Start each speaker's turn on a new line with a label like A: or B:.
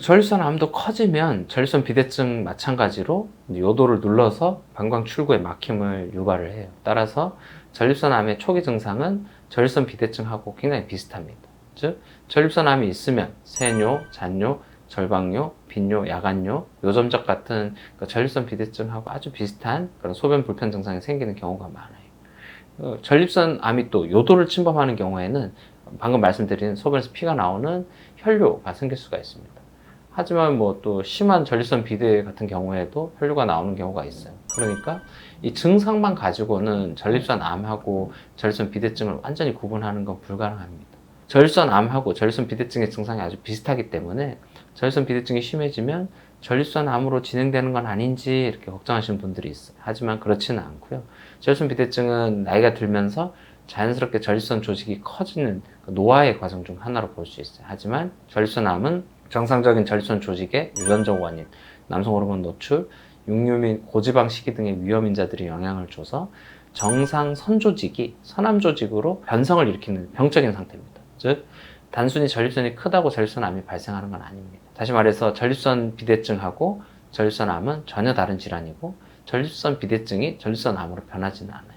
A: 전립선 암도 커지면 전립선 비대증 마찬가지로 요도를 눌러서 방광 출구에 막힘을 유발을 해요. 따라서 전립선 암의 초기 증상은 전립선 비대증하고 굉장히 비슷합니다. 즉 전립선 암이 있으면 세뇨, 잔뇨, 절방뇨, 빈뇨, 야간뇨, 요점적 같은 그 전립선 비대증하고 아주 비슷한 그런 소변 불편 증상이 생기는 경우가 많아요. 어, 전립선 암이 또 요도를 침범하는 경우에는 방금 말씀드린 소변에서 피가 나오는 혈뇨가 생길 수가 있습니다. 하지만 뭐 또 심한 전립선 비대 같은 경우에도 혈뇨가 나오는 경우가 있어요. 그러니까 이 증상만 가지고는 전립선 암하고 전립선 비대증을 완전히 구분하는 건 불가능합니다. 전립선 암하고 전립선 비대증의 증상이 아주 비슷하기 때문에 전립선 비대증이 심해지면 전립선 암으로 진행되는 건 아닌지 이렇게 걱정하시는 분들이 있어요. 하지만 그렇지는 않고요. 전립선 비대증은 나이가 들면서 자연스럽게 전립선 조직이 커지는 그 노화의 과정 중 하나로 볼 수 있어요. 하지만 전립선 암은 정상적인 전립선 조직의 유전적 원인, 남성 호르몬 노출, 육류 및 고지방 식이 등의 위험 인자들이 영향을 줘서 정상 선조직이 선암 조직으로 변성을 일으키는 병적인 상태입니다. 즉 단순히 전립선이 크다고 전립선 암이 발생하는 건 아닙니다. 다시 말해서 전립선 비대증하고 전립선 암은 전혀 다른 질환이고 전립선 비대증이 전립선 암으로 변하지는 않아요.